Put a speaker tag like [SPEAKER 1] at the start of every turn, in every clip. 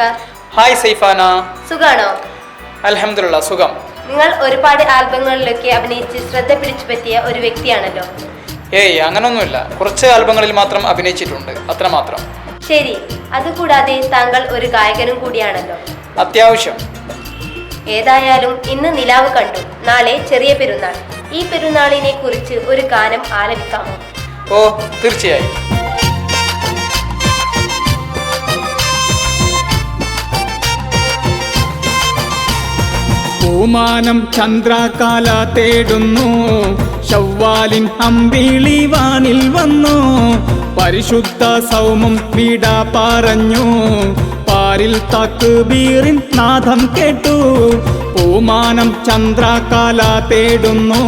[SPEAKER 1] Hi
[SPEAKER 2] സൈഫാന.
[SPEAKER 1] സുഖാണോ?
[SPEAKER 2] അലഹമുല്ല സുഖം.
[SPEAKER 1] നിങ്ങൾ ഒരുപാട് ആൽബങ്ങളിലൊക്കെ അഭിനയിച്ച് ശ്രദ്ധ പിടിച്ചു പറ്റിയ ഒരു വ്യക്തിയാണല്ലോ.
[SPEAKER 2] ഏയ് അങ്ങനൊന്നുമില്ല. കുറച്ച് ആൽബങ്ങളിൽ മാത്രം അഭിനയിച്ചിട്ടുണ്ട്. അത്രമാത്രം.
[SPEAKER 1] ശരി അതുകൂടാതെ താങ്കൾ ഒരു ഗായകനും കൂടിയാണല്ലോ.
[SPEAKER 2] അത്യാവശ്യം.
[SPEAKER 1] ഏതായാലും ഇന്ന് നിലാവ് കണ്ടു. നാളെ ചെറിയ പെരുന്നാൾ. ഈ പെരുന്നാളിനെ കുറിച്ച് ഒരു ഗാനം ആലപിക്കാമോ?
[SPEAKER 2] ഓ തീർച്ചയായും.
[SPEAKER 3] പൂമാനം ചന്ദ്രാകാല തേടുന്നു. ശവ്വാലിൻ അമ്പിളി വാനിൽ വന്നു. പരിശുദ്ധ സൗമം വിട പറഞ്ഞു. പാരിൽ തക്ക് ബീറിൻ നാഥം കേട്ടു. പൂമാനം ചന്ദ്രാകാല തേടുന്നു.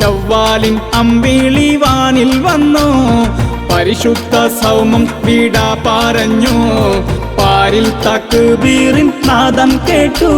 [SPEAKER 3] ശവ്വാലിൻ അമ്പിളി വാനിൽ വന്നു. പരിശുദ്ധ സൗമം വീടാ പറഞ്ഞു പാരിൽ തക്ക് ബീറിൻ നാദം കേട്ടു.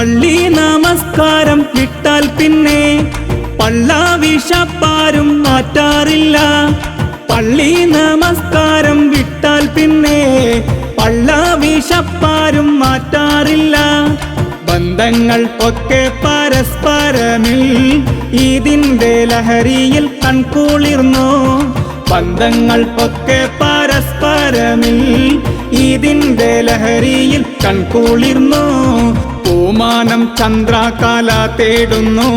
[SPEAKER 3] പള്ളി നമസ്കാരം വിട്ടാൽ പിന്നെ പള്ളാവിഷപ്പാരും മാറ്റാറില്ല. പള്ളി നമസ്കാരം വിട്ടാൽ പിന്നെ പള്ളാവിഷപ്പാരും മാറ്റാറില്ല. ബന്ധങ്ങൾ ഒക്കെ പരസ്പരമിൽ ഇതിന്റെ ലഹരിയിൽ കൺകൂളിർന്നു. ബന്ധങ്ങൾ ഒക്കെ പരസ്പരമിൽ ഇതിന്റെ ലഹരിയിൽ കൺകൂളിർന്നു. പൂമാനം ചന്ദ്രാകാല തേടുന്നു.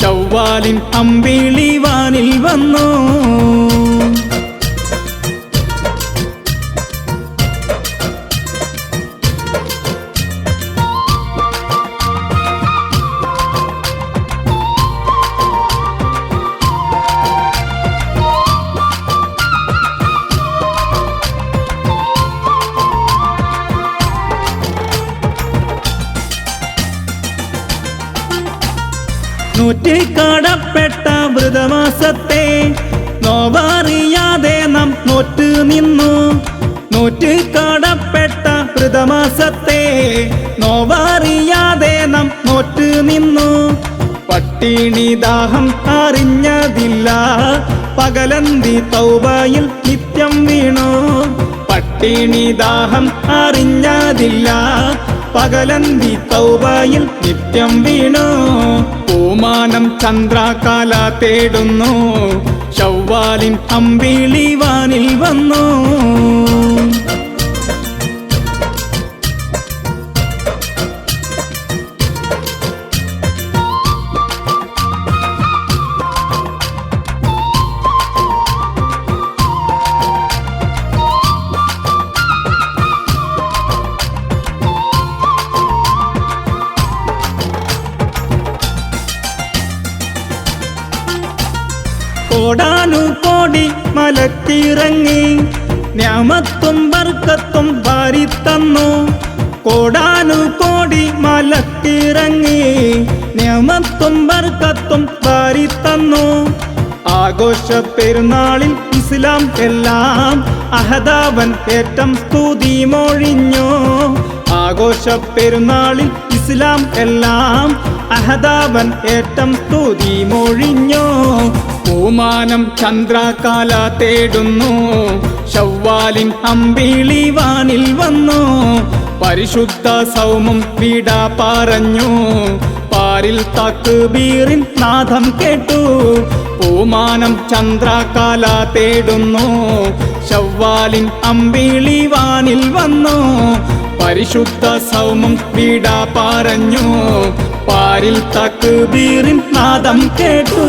[SPEAKER 3] ചൊവ്വാലിൻ അമ്പിളി വാനിൽ വന്നു നൂറ്റിക്കടപ്പെട്ട വ്രതമാസത്തെ നോവറിയാതെ നാം നോറ്റ് നിന്നു. നൂറ്റിക്കാടപ്പെട്ട മൃതമാസത്തെ നോവറിയാതെ നാം നോറ്റ് നിന്നു. പട്ടിണി ദാഹം അറിഞ്ഞതില്ല. പകലന്തി തൗബയിൽ നിത്യം വീണു. പട്ടിണി ദാഹം അറിഞ്ഞതില്ല. പകലന്തി തൗബയിൽ നിത്യം വീണു. പൂമാനം ചന്ദ്രാകാല തേടുന്നു. ചൊവ്വാലിൻ അമ്പിളി വാനിൽ വന്നു. കോടാനു കോടി മലത്തിറങ്ങി ഞാമത്തും ബർക്കത്തും വാരിത്തന്നു കോടാനു കോടി മലത്തിറങ്ങി ഞാമത്തും ബർക്കത്തും വാരിത്തന്നു ആഘോഷ പെരുന്നാളിൽ ഇസ്ലാം എല്ലാം അഹദാവൻ ഏറ്റം സ്തുതി മൊഴിഞ്ഞു ആഘോഷ പെരുന്നാളിൽ ഇസ്ലാം എല്ലാം അഹദാവൻ ഏറ്റം സ്തുതി മൊഴിഞ്ഞു പൂമാനം ചന്ദ്രാകാല തേടുന്നു. ശവ്വാലിൻ അമ്പിളി വാനിൽ വന്നു. പരിശുദ്ധ സൗമം വിട പറഞ്ഞു. പാരിൽ തക്ക് ബീറിൻ നാഥം കേട്ടു. പൂമാനം ചന്ദ്രാകാല തേടുന്നു. ശവ്വാലിൻ അമ്പിളി വാനിൽ വന്നു. പരിശുദ്ധ സൗമം വിട പറഞ്ഞു. പാരിൽ തക്ക് ബീറിൻ നാദം കേട്ടു.